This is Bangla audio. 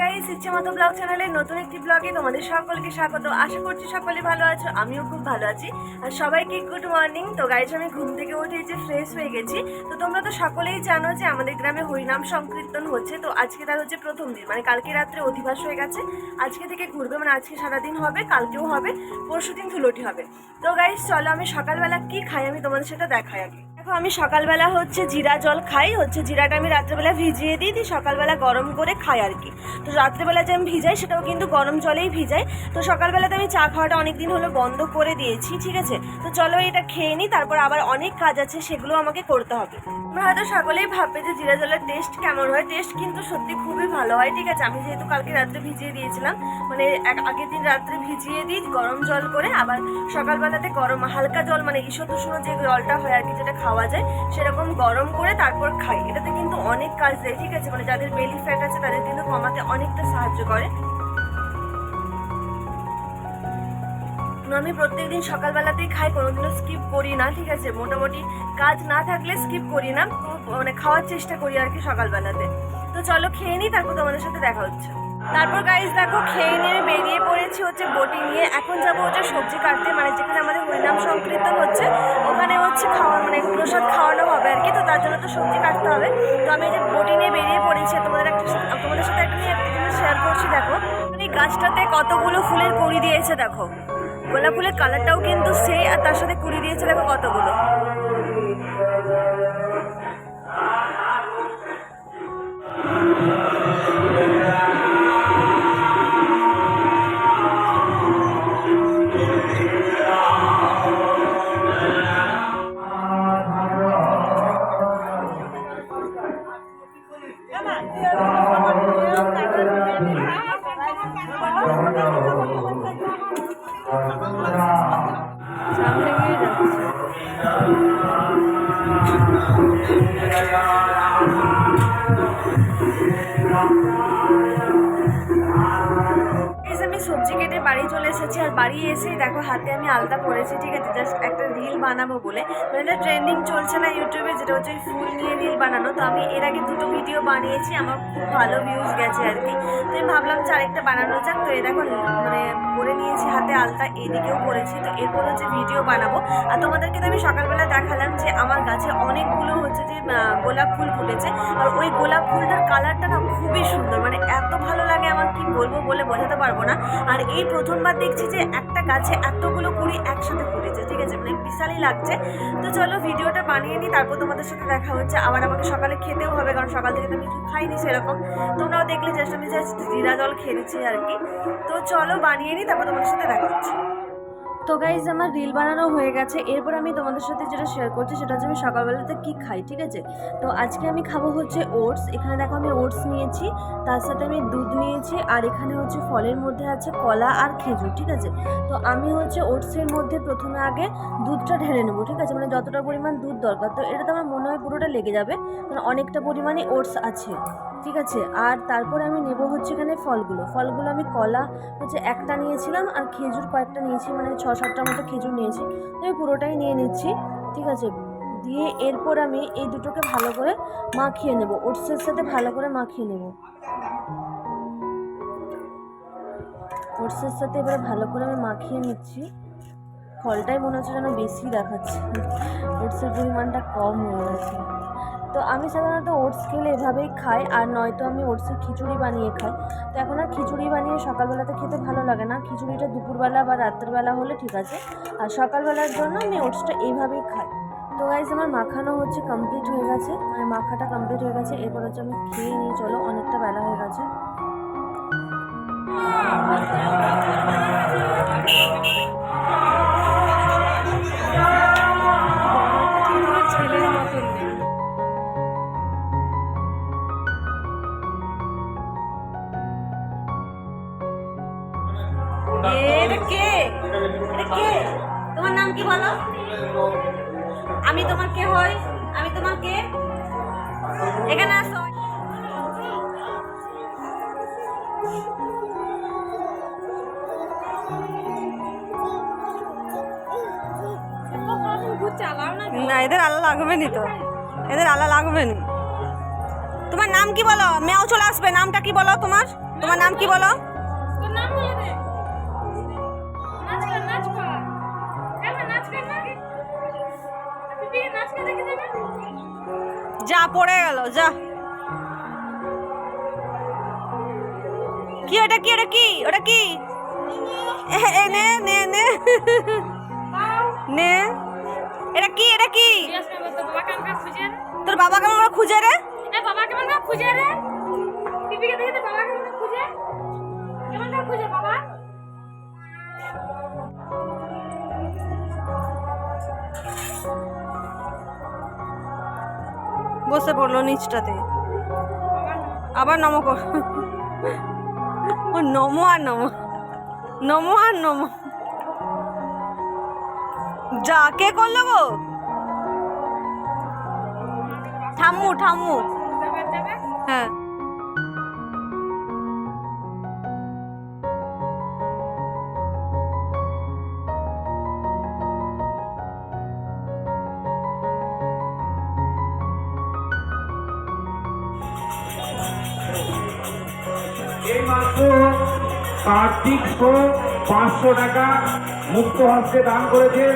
গাইস ইচ্ছে মতো নতুন একটি ব্লগে তোমাদের সকলকে স্বাগত। আশা করছি ভালো আছো, আমিও খুব ভালো আছি। আর গুড মর্নিং তো গাইস আমি ঘুম থেকে উঠে যে ফ্রেশ হয়ে গেছি। তো তোমরা তো সকলেই জানো যে আমাদের গ্রামে হরিনাম সংকীর্তন হচ্ছে। তো আজকে তার হচ্ছে প্রথম দিন মানে কালকে রাত্রে অধিবাস হয়ে গেছে। আজকে থেকে ঘুরবে মানে আজকে সারাদিন হবে, কালকেও হবে পরশু দিন ধুলোটি হবে। তো গাইস চলো আমি সকালবেলা কি খাই আমি তোমাদের সেটা দেখাই আগে। দেখো, আমি সকালবেলা হচ্ছে জিরা জল খাই। হচ্ছে জিরাটা আমি রাত্রেবেলা ভিজিয়ে দিই দিই সকালবেলা গরম করে খাই আর কি। তো রাত্রেবেলা যে আমি ভিজাই, সেটাও কিন্তু গরম জলেই ভিজাই। তো সকালবেলাতে আমি চা খাওয়াটা অনেক দিন হলো বন্ধ করে দিয়েছি, ঠিক আছে? তো চলো এটা খেয়ে নিই, তারপর আবার অনেক কাজ আছে, সেগুলো আমাকে করতে হবে। তোমরা হয়তো সকলেই ভাববে যে জিরা জলের টেস্ট কেমন হয়। টেস্ট কিন্তু সত্যি খুবই ভালো হয়, ঠিক আছে? আমি যেহেতু কালকে রাত্রে ভিজিয়ে দিয়েছিলাম মানে এক- আগের দিন রাত্রে ভিজিয়ে দিই, গরম জল করে, আবার সকালবেলাতে গরম হালকা জল মানে উষ্ণ যে জলটা হয় আর কি, যেটা খাওয়া যায়, সেরকম গরম করে তারপর খাই। এটাতে কিন্তু অনেক কাজ দেয়, ঠিক আছে? মানে যাদের বেলি ফ্যাট আছে, তাদের কিন্তু কমাতে অনেকটা সাহায্য করে। আমি প্রত্যেকদিন সকালবেলাতেই খাই, কোনোদিনও স্কিপ করি না, ঠিক আছে? মোটামুটি কাজ না থাকলে স্কিপ করি না মানে খাওয়ার চেষ্টা করি আর কি সকালবেলাতে। তো চলো খেয়ে নিই, তারপর তোমাদের সাথে দেখা হচ্ছে। তারপর গাইজ দেখো খেয়ে নিয়ে বেরিয়ে পড়েছি হচ্ছে বটি নিয়ে। এখন যাব হচ্ছে সবজি কাটতে মানে যেখানে আমাদের হরিনাম সংকীর্তন হচ্ছে, ওখানে হচ্ছে খাওয়া মানে প্রসাদ খাওয়ানো হবে আর কি। তো তার জন্য তো সবজি কাটতে হবে। তো আমি যে বটি নিয়ে বেরিয়ে পড়েছি, তোমাদের একটা তোমাদের সাথে একটা নিয়ে একটা জিনিস শেয়ার করছি, দেখো। এই গাছটাতে কতগুলো ফুলের কড়ি দিয়েছে, দেখো। গোলাপ ফুলের কালারটাও কিন্তু সেই আর তার সাথে কুড়ি দিয়েছে, দেখো কতগুলো। এই যে আমি সবজি কেটে বাড়ি চলে এসেছি আর বাড়ি এসেই দেখো হাতে আমি আলতা পরেছি, ঠিক আছে? জাস্ট একটা রিল বানাবো বলে। মানে এটা ট্রেন্ডিং চলছে না ইউটিউবে যেটা হচ্ছে ফুল নিয়ে রিল বানানো। তো আমি এর আগে দুটো ভিডিও বানিয়েছি, আমার খুব ভালো ভিউজ গেছে আর কি। তো আমি ভাবলাম যে আরেকটা বানানো যাক। তো এ দেখো মানে পরে নিয়েছি হাতে আলতা, এদিকেও পরেছি। তো এরপর হচ্ছে ভিডিও বানাবো। আর তোমাদেরকে তো আমি সকালবেলা দেখালাম যে আমার গাছে অনেকগুলো হচ্ছে যে গোলাপ ফুল ফুটেছে। আর ওই গোলাপ ফুলটার কালারটা না খুবই সুন্দর। মানে এত ভালো লাগে আমার, কি বলব বলে বোঝাতে পারব না। আর এই প্রথমবার দেখছি যে একটা গাছে এতগুলো কুড়ি একসাথে ফুটেছে, ঠিক আছে? মানে বিশালই লাগছে। তো চলো ভিডিওটা বানিয়ে নিই, তারপর তোমাদের সাথে দেখা হচ্ছে। আবার আমাকে সকালে খেতেও হবে, কারণ সকাল থেকে তো আমি কিছু খাইনি সেরকম। তোমরাও দেখলে জাস্ট আমি জাস্ট জিরা জল খেয়ে নিচ্ছি আর কি। তো চলো বানিয়ে নিই, তারপর তোমাদের সাথে দেখা হচ্ছে। তো গাইজ আমার রিল বানানো হয়ে গেছে। এরপর আমি তোমাদের সাথে যেটা শেয়ার করছি, সেটা হচ্ছে আমি সকালবেলাতে কী খাই, ঠিক আছে? তো আজকে আমি খাব হচ্ছে ওটস এখানে দেখো আমি ওটস নিয়েছি, তার সাথে আমি দুধ নিয়েছি, আর এখানে হচ্ছে ফলের মধ্যে আছে কলা আর খেজুর, ঠিক আছে? তো আমি হচ্ছে ওটসের মধ্যে প্রথমে আগে দুধটা ঢেলে নেব, ঠিক আছে? মানে যতটা পরিমাণ দুধ দরকার। তো এটা তো আমার মনে হয় পুরোটা লেগে যাবে, কারণ অনেকটা পরিমাণে ওটস আছে। ঠিক আছে? আর তারপরে আমি নেব হচ্ছে এখানে ফলগুলো। ফলগুলো আমি কলা হচ্ছে একটা নিয়েছিলাম আর খেজুর কয়েকটা নিয়েছি মানে ছ সাতটার মতো খেজুর নিয়েছি। তো আমি পুরোটাই নিয়ে নিচ্ছি, ঠিক আছে? দিয়ে এরপর আমি এই দুটোকে ভালো করে মাখিয়ে নেব। ওটসের সাথে ভালো করে মাখিয়ে নেব। ওটসের সাথে এবারে ভালো করে আমি মাখিয়ে নিচ্ছি। ফলটাই মনে হচ্ছে যেন বেশি দেখাচ্ছে। ওটসের পরিমাণটা কম হয়ে গেছে। তো আমি সাধারণত ওটস খেলে এভাবেই খাই, আর নয়তো আমি ওটসের খিচুড়ি বানিয়ে খাই। তো এখন আর খিচুড়ি বানিয়ে সকালবেলাতে খেতে ভালো লাগে না। খিচুড়িটা দুপুরবেলা বা রাত্রেবেলা হলে ঠিক আছে, আর সকালবেলার জন্য আমি ওটসটা এইভাবেই খাই। তো গাইজ আমার মাখানো হচ্ছে কমপ্লিট হয়ে গেছে। মানে মাখাটা কমপ্লিট হয়ে গেছে, এরপর হচ্ছে আমি খেয়ে নিয়ে চলো অনেকটা বেলা হয়ে গেছে। এটা কে? কে? তোমার নাম কি বলো? আমি তোমার কে হই? আমি তোমার কে? এখানে আসো। না, এদের আলো লাগবে নি তো। এদের আলো লাগবে নি তোমার নাম কি বলো? মেয়েও চলে আসবে। নামটা কি বলো তোমার? তোমার নাম কি বলো? নাম বলে যা, পড়ে গেল, যা। কি ওটা কি ওটা কি ওটা কি? নে নে নে। নে। এটা কি এটা কি? তোর বাবা কেমন খুঁজে রে। বাবা কেমন খুঁজে রে। বাবা খুঁজে। বসে পড়ল নিচটাতে। আবার নম কর। ও, নমো আর নমো। নমো আর নমো। যা, কে করল গো? ঠাম্মু ঠাম্মু হ্যাঁ। এইমাত্র কার্তিকশো পাঁচশো টাকা মুক্ত হস্তে দান করেছেন